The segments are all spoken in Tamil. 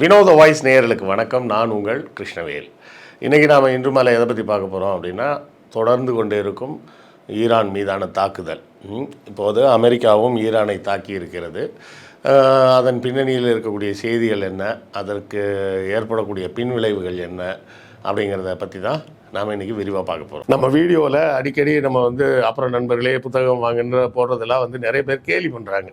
வினோத வாய்ஸ் நேயர்களுக்கு வணக்கம். நான் உங்கள் கிருஷ்ணவேல். இன்றைக்கி நாம் இன்று மாலை எதை பற்றி பார்க்க போகிறோம் அப்படின்னா தொடர்ந்து கொண்டே இருக்கும் ஈரான் மீதான தாக்குதல். இப்போது அமெரிக்காவும் ஈரானை தாக்கி இருக்கிறது. அதன் பின்னணியில் இருக்கக்கூடிய செய்திகள் என்ன? அதற்கு ஏற்படக்கூடிய பின்விளைவுகள் என்ன? அப்படிங்கிறத பற்றி தான் நாம் இன்றைக்கி விரிவாக பார்க்க போகிறோம் நம்ம வீடியோவில் அடிக்கடி நம்ம வந்து அப்புறம் நண்பர்களே புத்தகம் வாங்குன்ற போடுறதெல்லாம் வந்து நிறைய பேர் கேலி பண்ணுறாங்க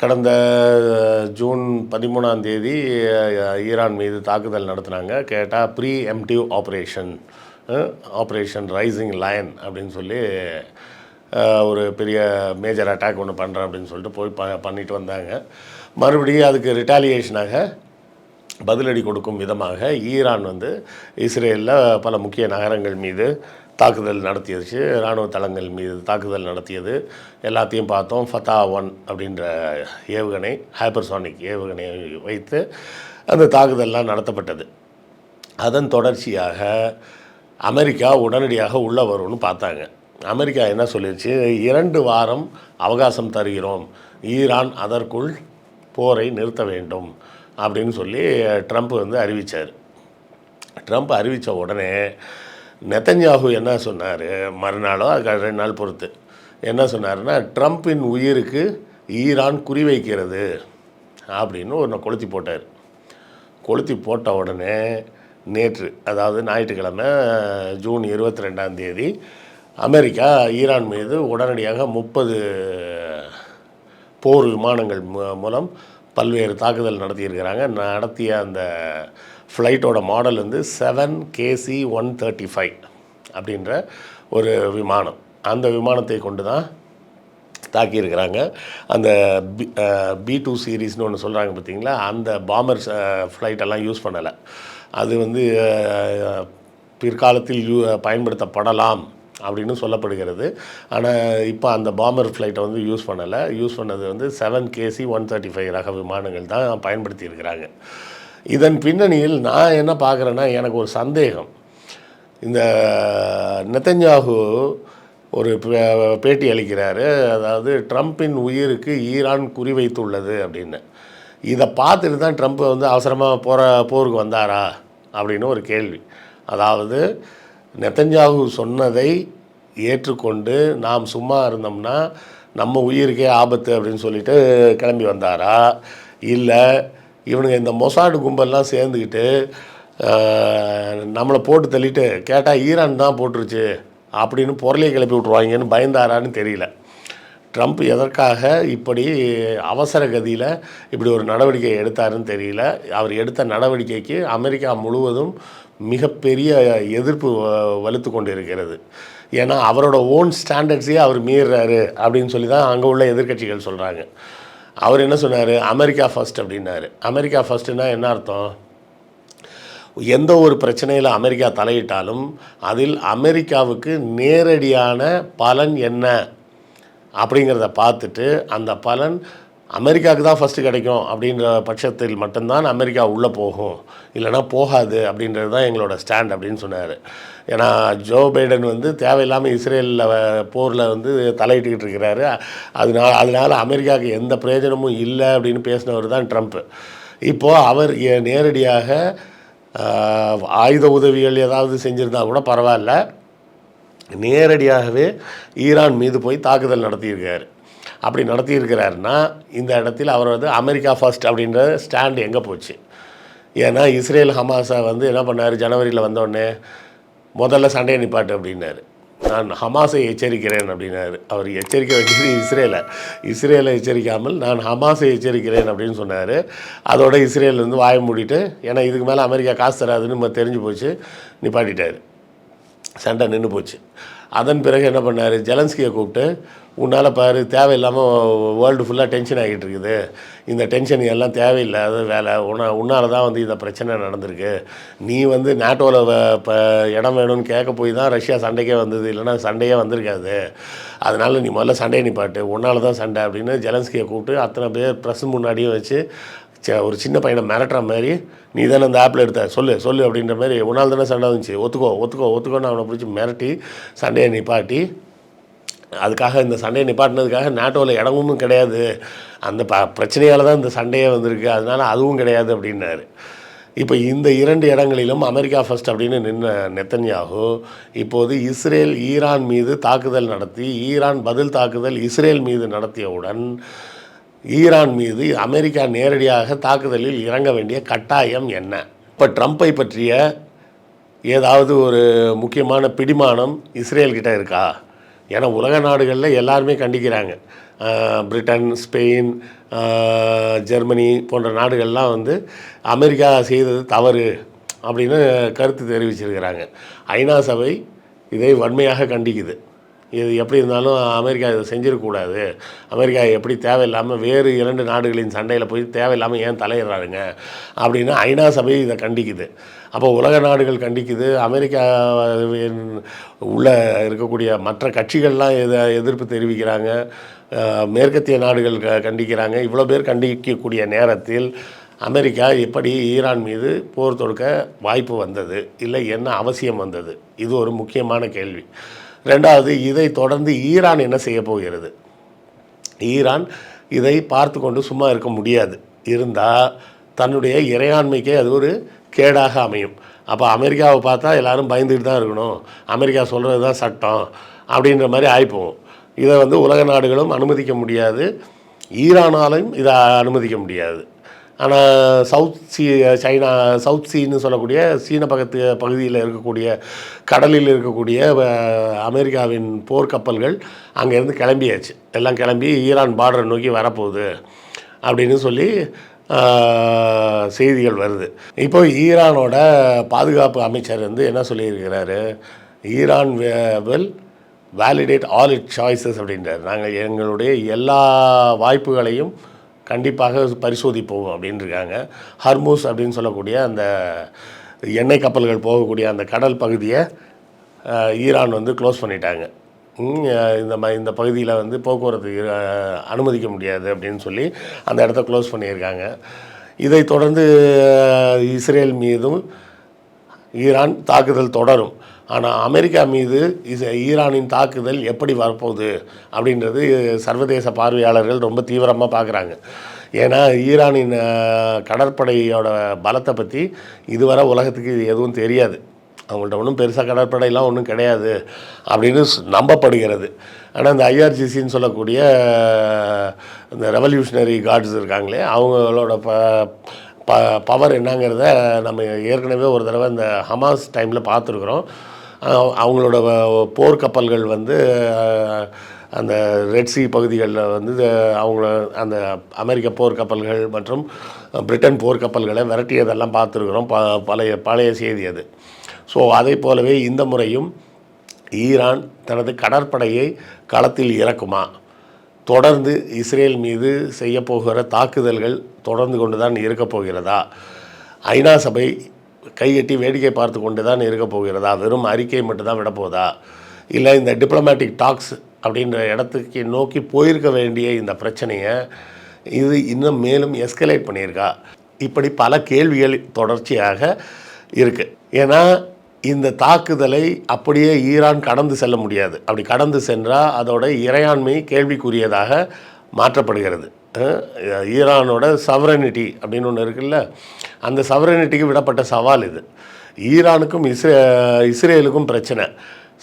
கடந்த ஜூன் பதிமூணாம் தேதி ஈரான் மீது தாக்குதல் நடத்தினாங்க. கேட்டால் preemptive operation operation rising lion அப்படின்னு சொல்லி ஒரு பெரிய மேஜர் அட்டாக் ஒன்று பண்ணுறேன் அப்படின்னு சொல்லிட்டு போய் ப பண்ணிட்டு வந்தாங்க. மறுபடியும் அதுக்கு ரிட்டாலியேஷனாக பதிலடி கொடுக்கும் விதமாக ஈரான் வந்து இஸ்ரேலில் பல முக்கிய நகரங்கள் மீது தாக்குதல் நடத்தியது இராணுவ தளங்கள் மீது தாக்குதல் நடத்தியது. எல்லாத்தையும் பார்த்தோம். ஃபத்தா ஒன் அப்படின்ற ஏவுகணை ஹைப்பர்சானிக் ஏவுகணை வைத்து அந்த தாக்குதல்லாம் நடத்தப்பட்டது. அதன் தொடர்ச்சியாக அமெரிக்கா உடனடியாக உள்ளே வரும்னு பார்த்தாங்க. அமெரிக்கா என்ன சொல்லிருச்சு? இரண்டு வாரம் அவகாசம் தருகிறோம். ஈரான் அதற்குள் போரை நிறுத்த வேண்டும் அப்படின்னு சொல்லி ட்ரம்ப் வந்து அறிவித்தார் ட்ரம்ப் அறிவித்த உடனே நெத்தன்யாகு என்ன சொன்னார்? மறுநாளோ அதுக்கு ரெண்டு நாள் பொறுத்து. என்ன சொன்னார்னா ட்ரம்ப்பின் உயிருக்கு ஈரான் குறிவைக்கிறது அப்படின்னு ஒன்று கொளுத்தி போட்டார். கொளுத்தி போட்ட உடனே நேற்று அதாவது ஞாயிற்றுக்கிழமை ஜூன் இருபத்தி ரெண்டாம் தேதி அமெரிக்கா ஈரான் மீது உடனடியாக முப்பது போர் விமானங்கள் மூலம் பல்வேறு தாக்குதல் நடத்தியிருக்கிறாங்க. நடத்திய அந்த ஃப்ளைட்டோட மாடல் வந்து seven KC one thirty five அப்படின்ற ஒரு விமானம். அந்த விமானத்தை கொண்டு தான் தாக்கியிருக்கிறாங்க. அந்த பி பி டூ சீரீஸ்னு ஒன்று சொல்கிறாங்க பார்த்தீங்களா அந்த பாம்பர் ஃப்ளைட்டெல்லாம் யூஸ் பண்ணலை. அது வந்து பிற்காலத்தில் யூ பயன்படுத்தப்படலாம் அப்படின்னு சொல்லப்படுகிறது. ஆனால் இப்போ அந்த பாம்பர் ஃப்ளைட்டை வந்து யூஸ் பண்ணலை. யூஸ் பண்ணது வந்து seven KC one thirty five ரக விமானங்கள் தான் பயன்படுத்தியிருக்கிறாங்க. இதன் பின்னணியில் நான் என்ன பார்க்குறேன்னா எனக்கு ஒரு சந்தேகம். இந்த நெத்தன்யாகு ஒரு பேட்டி அளிக்கிறாரு. அதாவது ட்ரம்ப்பின் உயிருக்கு ஈரான் குறிவைத்துள்ளது அப்படின்னு. இதை பார்த்துட்டு தான் ட்ரம்ப் வந்து அவசரமாக போகிற போருக்கு வந்தாரா? அப்படின்னு ஒரு கேள்வி. அதாவது நெத்தன்யாகு சொன்னதை ஏற்றுக்கொண்டு நாம் சும்மா இருந்தோம்னா நம்ம உயிருக்கே ஆபத்து அப்படின்னு சொல்லிட்டு கிளம்பி வந்தாரா? இல்லை இவனுங்க இந்த மொசாடு கும்பல்லாம் சேர்ந்துக்கிட்டு நம்மளை போட்டு தள்ளிட்டு கேட்டால் ஈரான் தான் போட்டுருச்சு அப்படின்னு பொருளையை கிளப்பி விட்ருவாங்கன்னு பயந்தாரான்னு தெரியல. ட்ரம்ப் எதற்காக இப்படி அவசர கதியில் இப்படி ஒரு நடவடிக்கை எடுத்தாருன்னு தெரியல. அவர் எடுத்த நடவடிக்கைக்கு அமெரிக்கா முழுவதும் மிகப்பெரிய எதிர்ப்பு வ- வலுத்து கொண்டு இருக்கிறது ஏன்னா அவரோட ஓன் ஸ்டாண்டர்ட்ஸையே அவர் மீறுறாரு அப்படின்னு சொல்லி தான் அங்கே உள்ள எதிர்க்கட்சிகள் சொல்கிறாங்க அவர் என்ன சொன்னார்? அமெரிக்கா ஃபர்ஸ்ட் அப்படின்னாரு. அமெரிக்கா ஃபர்ஸ்ட்னா என்ன அர்த்தம்? எந்த ஒரு பிரச்சனையில் அமெரிக்கா தலையிட்டாலும் அதில் அமெரிக்காவுக்கு நேரடியான பலன் என்ன? அப்படிங்கிறத பார்த்துட்டு அந்த பலன் அமெரிக்காவுக்கு தான் ஃபஸ்ட்டு கிடைக்கும் அப்படின்ற பட்சத்தில் மட்டும்தான் அமெரிக்கா உள்ளே போகும். இல்லைன்னா போகாது அப்படின்றது தான் எங்களோட ஸ்டாண்ட் அப்படின்னு சொன்னார். ஏன்னா ஜோ பைடன் வந்து தேவையில்லாமல் இஸ்ரேலில் போரில் வந்து தலையிட்டுக்கிட்டு இருக்கிறாரு. அதனால அதனால் அமெரிக்காவுக்கு எந்த பிரயோஜனமும் இல்லை அப்படின்னு பேசினவர் தான் ட்ரம்ப் இப்போது அவர் நேரடியாக ஆயுத உதவிகள் ஏதாவது செஞ்சுருந்தா கூட பரவாயில்ல. நேரடியாகவே ஈரான் மீது போய் தாக்குதல் நடத்தியிருக்காரு. அப்படி நடத்தியிருக்கிறாருன்னா இந்த இடத்தில் அவர் வந்து அமெரிக்கா ஃபர்ஸ்ட் அப்படின்ற ஸ்டாண்டு எங்கே போச்சு? ஏன்னா இஸ்ரேல் ஹமாஸை வந்து என்ன பண்ணார்? ஜனவரியில் வந்தோடனே முதல்ல சண்டையை நிப்பாட்டு அப்படின்னாரு. நான் ஹமாஸை எச்சரிக்கிறேன் அப்படின்னாரு. அவர் எச்சரிக்க வேண்டியது இஸ்ரேலை. இஸ்ரேலை எச்சரிக்காமல் நான் ஹமாஸை எச்சரிக்கிறேன் அப்படின்னு சொன்னார். அதோட இஸ்ரேல் வந்து வாயை மூடிட்டு ஏன்னா இதுக்கு மேலே அமெரிக்கா காசு தராதுன்னு நம்ம தெரிஞ்சு போச்சு. நிப்பாட்டிட்டார். சண்டை நின்று போச்சு. அதன் பிறகு என்ன பண்ணார்? ஜெலன்ஸ்கியை கூப்பிட்டு உன்னால் பாரு தேவையில்லாமல் வேர்ல்டு ஃபுல்லாக டென்ஷன் ஆகிட்டு இருக்குது. இந்த டென்ஷன் எல்லாம் தேவையில்லாத வேலை. உன்ன உன்னால் தான் வந்து இந்த பிரச்சனை நடந்திருக்கு. நீ வந்து நாட்டோவில் இப்போ இடம் வேணும்னு கேட்க போய் தான் ரஷ்யா சண்டைக்கே வந்தது. இல்லைன்னா சண்டையே வந்திருக்காது. அதனால் நீ முதல்ல சண்டையை நிப்பாட்டு உன்னால தான் சண்டை அப்படின்னு ஜெலன்ஸ்கியை கூப்பிட்டு அத்தனை பேர் ப்ரெஸ் முன்னாடியும் வச்சு ஒரு சின்ன பையனை மிரட்டுற மாதிரி நீ தானே அந்த ஆப்பில் எடுத்த சொல்லு சொல்லு அப்படின்ற மாதிரி உன்னால் தானே சண்டை வந்துச்சு. ஒத்துக்கோ ஒத்துக்கோ ஒத்துக்கோன்னு அவனை பிடிச்சி மிரட்டி சண்டையை நிப்பாட்டி அதுக்காக இந்த சண்டையை நிப்பாட்டினதுக்காக நாட்டோவில் இடமும் கிடையாது. அந்த ப பிரச்சனையால் தான் இந்த சண்டையே வந்திருக்கு. அதனால அதுவும் கிடையாது அப்படின்னாரு. இப்போ இந்த இரண்டு இடங்களிலும் அமெரிக்கா ஃபர்ஸ்ட் அப்படின்னு நின்ன நெத்தன்யாகு இப்போது இஸ்ரேல் ஈரான் மீது தாக்குதல் நடத்தி ஈரான் பதில் தாக்குதல் இஸ்ரேல் மீது நடத்தியவுடன் ஈரான் மீது அமெரிக்கா நேரடியாக தாக்குதலில் இறங்க வேண்டிய கட்டாயம் என்ன? இப்போ ட்ரம்ப்பை பற்றிய ஏதாவது ஒரு முக்கியமான பிடிமானம் இஸ்ரேல்கிட்ட இருக்கா? ஏன்னா உலக நாடுகளில் எல்லாருமே கண்டிக்கிறாங்க. பிரிட்டன் ஸ்பெயின் ஜெர்மனி போன்ற நாடுகள்லாம் வந்து அமெரிக்கா செய்தது தவறு அப்படின்னு கருத்து தெரிவிச்சிருக்கிறாங்க. ஐநா சபை இதை வன்மையாக கண்டிக்குது. இது எப்படி இருந்தாலும் அமெரிக்கா இதை செஞ்சிடக்கூடாது. அமெரிக்கா எப்படி தேவையில்லாமல் வேறு இரண்டு நாடுகளின் சண்டையில் போய் தேவையில்லாமல் ஏன் தலையிடுறாருங்க? அப்படின்னு ஐநா சபை இதை கண்டிக்குது. அப்போ உலக நாடுகள் கண்டிக்குது. அமெரிக்கா உள்ள இருக்கக்கூடிய மற்ற கட்சிகள்லாம் எத எதிர்ப்பு தெரிவிக்கிறாங்க. மேற்கத்திய நாடுகள் க கண்டிக்கிறாங்க. இவ்வளோ பேர் கண்டிக்கக்கூடிய நேரத்தில் அமெரிக்கா எப்படி ஈரான் மீது போர் தொடுக்க வாய்ப்பு வந்தது? இல்லை என்ன அவசியம் வந்தது? இது ஒரு முக்கியமான கேள்வி. ரெண்டாவது இதை தொடர்ந்து ஈரான் என்ன செய்ய போகிறது? ஈரான் இதை பார்த்து கொண்டு சும்மா இருக்க முடியாது. இருந்தால் தன்னுடைய இறையாண்மைக்கே அது ஒரு கேடாக அமையும். அப்போ அமெரிக்காவை பார்த்தா எல்லாரும் பயந்துட்டு தான் இருக்கணும். அமெரிக்கா சொல்கிறது தான் சட்டம் அப்படின்ற மாதிரி ஆயிப்போம். இதை வந்து உலக நாடுகளும் அனுமதிக்க முடியாது. ஈரானாலையும் இதை அனுமதிக்க முடியாது. ஆனால் சவுத் சீ சைனா சவுத் சீன்னு சொல்லக்கூடிய சீன பக்கத்து பகுதியில் இருக்கக்கூடிய கடலில் இருக்கக்கூடிய அமெரிக்காவின் போர்க்கப்பல்கள் அங்கேருந்து கிளம்பியாச்சு. எல்லாம் கிளம்பி ஈரான் பார்டரை நோக்கி வரப்போகுது அப்படின்னு சொல்லி செய்திகள் வருது. இப்போ ஈரானோட பாதுகாப்பு அமைச்சர் வந்து என்ன சொல்லியிருக்கிறாரு? Iran will validate all it choices அப்படின்றார். நாங்கள் எங்களுடைய எல்லா வாய்ப்புகளையும் கண்டிப்பாக பரிசோதிப்போம் அப்படின்னு இருக்காங்க ஹர்மூஸ் அப்படின்னு சொல்லக்கூடிய அந்த எண்ணெய் கப்பல்கள் போகக்கூடிய அந்த கடல் பகுதியை ஈரான் வந்து க்ளோஸ் பண்ணிட்டாங்க. இந்த ம இந்த பகுதியில் வந்து போக்குவரத்து அனுமதிக்க முடியாது அப்படின்னு சொல்லி அந்த இடத்த க்ளோஸ் பண்ணியிருக்காங்க. இதை தொடர்ந்து இஸ்ரேல் மீதும் ஈரான் தாக்குதல் தொடரும். ஆனால் அமெரிக்கா மீது இஸ்- ஈரானின் தாக்குதல் எப்படி வரப்போகுது அப்படின்றது சர்வதேச பார்வையாளர்கள் ரொம்ப தீவிரமாக பார்க்குறாங்க ஏன்னா ஈரானின் கடற்படையோட பலத்தை பற்றி இதுவரை உலகத்துக்கு எதுவும் தெரியாது. அவங்கள்ட்ட ஒன்றும் பெருசாக கடற்படையெல்லாம் ஒன்றும் கிடையாது அப்படின்னு நம்பப்படுகிறது. ஆனால் இந்த ஐஆர்ஜிசின்னு சொல்லக்கூடிய இந்த ரெவல்யூஷனரி கார்ட்ஸ் இருக்காங்களே அவங்களோட ப ப பவர் என்னங்கிறத நம்ம ஏற்கனவே ஒரு தடவை இந்த ஹமாஸ் டைமில் பார்த்துருக்குறோம். அவங்களோட போர்க்கப்பல்கள் வந்து அந்த ரெட்சி பகுதிகளில் வந்து அவங்க அவங்கள அந்த அமெரிக்க போர்க்கப்பல்கள் மற்றும் பிரிட்டன் போர்க்கப்பல்களை விரட்டியதெல்லாம் பார்த்துருக்குறோம். ப பழைய பழைய செய்தி அது. ஸோ அதே போலவே இந்த முறையும் ஈரான் தனது கடற்படையை களத்தில் இறக்குமா? தொடர்ந்து இஸ்ரேல் மீது செய்யப்போகிற தாக்குதல்கள் தொடர்ந்து கொண்டு தான் இருக்கப் போகிறதா? ஐநா சபை கையெட்டி வேடிக்கை பார்த்து கொண்டு தான் இருக்க போகிறதா? வெறும் அறிக்கை மட்டும்தான் விடப்போதா? இல்லை இந்த டிப்ளமேட்டிக் டாக்ஸ் அப்படின்ற இடத்துக்கு நோக்கி போயிருக்க வேண்டிய இந்த பிரச்சனையை இது இன்னும் மேலும் எஸ்கலேட் பண்ணியிருக்கா? இப்படி பல கேள்விகள் தொடர்ச்சியாக இருக்குது ஏன்னா இந்த தாக்குதலை அப்படியே ஈரான் கடந்து செல்ல முடியாது. அப்படி கடந்து சென்றால் அதோட இறையாண்மை கேள்விக்குரியதாக மாற்றப்படுகிறது. ஈரானோட சவரனிட்டி அப்படின்னு ஒன்று இருக்குல்ல அந்த சவரனிட்டிக்கு விடப்பட்ட சவால் இது. ஈரானுக்கும் இஸ்ரே இஸ்ரேலுக்கும் பிரச்சனை.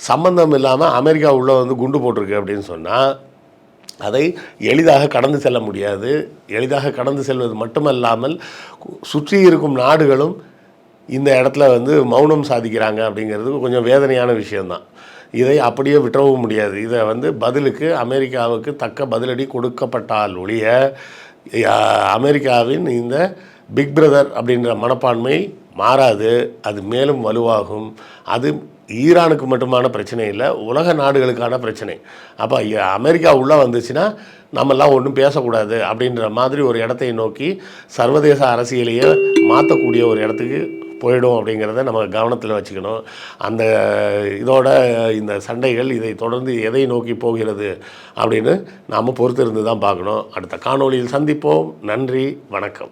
சம்பந்தம் இல்லாமல் அமெரிக்கா உள்ளே வந்து குண்டு போட்டிருக்கு அப்படின்னு சொன்னால் அதை எளிதாக கடந்து செல்ல முடியாது. எளிதாக கடந்து செல்வது மட்டுமல்லாமல் சுற்றி இருக்கும் நாடுகளும் இந்த இடத்துல வந்து மௌனம் சாதிக்கிறாங்க அப்படிங்கிறது கொஞ்சம் வேதனையான விஷயம்தான். இதை அப்படியே விட்டுறவும் முடியாது. இதை வந்து பதிலுக்கு அமெரிக்காவுக்கு தக்க பதிலடி கொடுக்கப்பட்டால் ஒழிய அமெரிக்காவின் இந்த பிக் பிரதர் அப்படின்ற மனப்பான்மை மாறாது. அது மேலும் வலுவாகும். அது ஈரானுக்கு மட்டுமான பிரச்சனை இல்லை உலக நாடுகளுக்கான பிரச்சனை. அப்போ அமெரிக்கா உள்ளே வந்துச்சுன்னா நம்மெல்லாம் ஒன்றும் பேசக்கூடாது அப்படின்ற மாதிரி ஒரு இடத்தை நோக்கி சர்வதேச அரசியலையே மாற்றக்கூடிய ஒரு இடத்துக்கு போயிடும் அப்படிங்கிறத நம்ம கவனத்தில் வச்சுக்கணும். அந்த இதோட இந்த சண்டைகள் இதை தொடர்ந்து எதை நோக்கி போகிறது அப்படின்னு நாம் பொறுத்திருந்து தான் பார்க்கணும். அடுத்த காணொளியில் சந்திப்போம். நன்றி வணக்கம்.